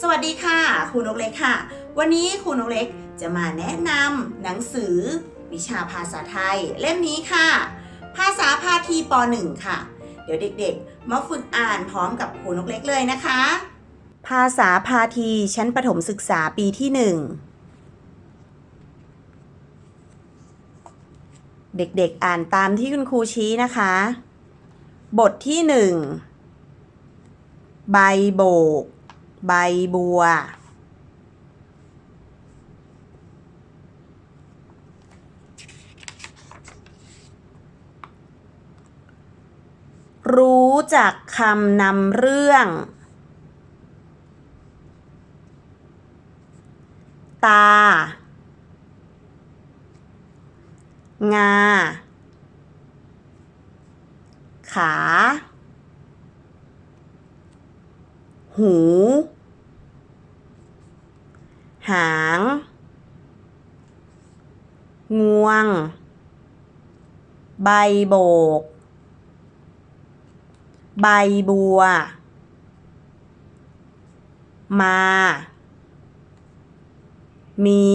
สวัสดีค่ะครูนกเล็กค่ะ วันนี้ครูนกเล็กจะมาแนะนำหนังสือ วิชาภาษาไทย เล่มนี้ค่ะ ภาษาพาทีป .1 ค่ะ เดี๋ยวเด็กๆ มาฝึกอ่านพร้อมกับครูนกเล็กเลยนะคะ ภาษาพาทีชั้นประถมศึกษาปีที่ 1 เด็กๆอ่านตามที่คุณครูชี้นะคะ บทที่ 1 ใบโบก ใบบัว รู้จักคำนำเรื่อง ตา งา ขา หู หาง งวง ใบโบก ใบบัว มา มี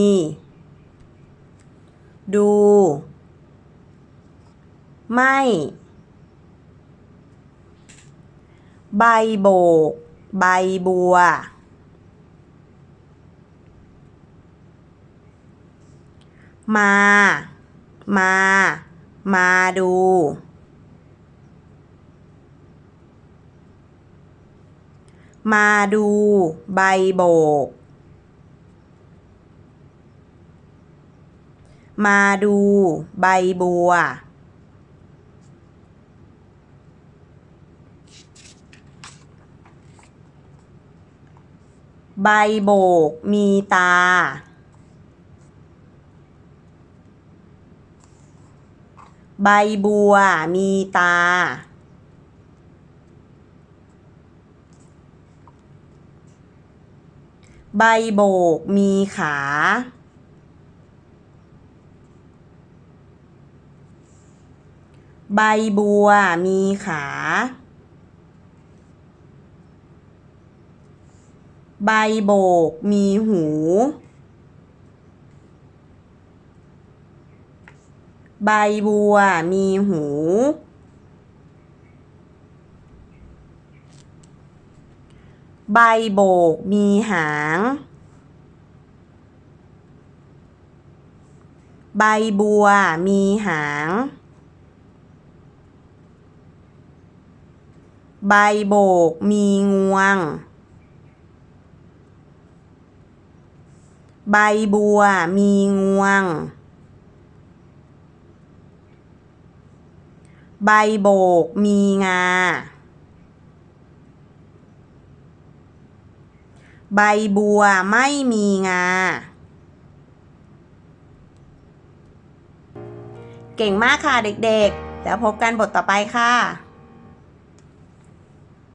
ดู ไม่ ใบโบก ใบบัว มา มา มาดู มาดูใบโบก มาดูใบบัว ใบโบกมีตา ใบบัวมีตา ใบโบกมีขา ใบบัวมีขา ใบโบกมีหู ใบบัวมีหู ใบโบกมีหาง ใบบัวมีหาง ใบโบกมีงวง ใบบัวมีงวง ใบโบกมีงา ใบบัวไม่มีงา เก่งมากค่ะเด็กๆ แล้วพบกันบทต่อไปค่ะ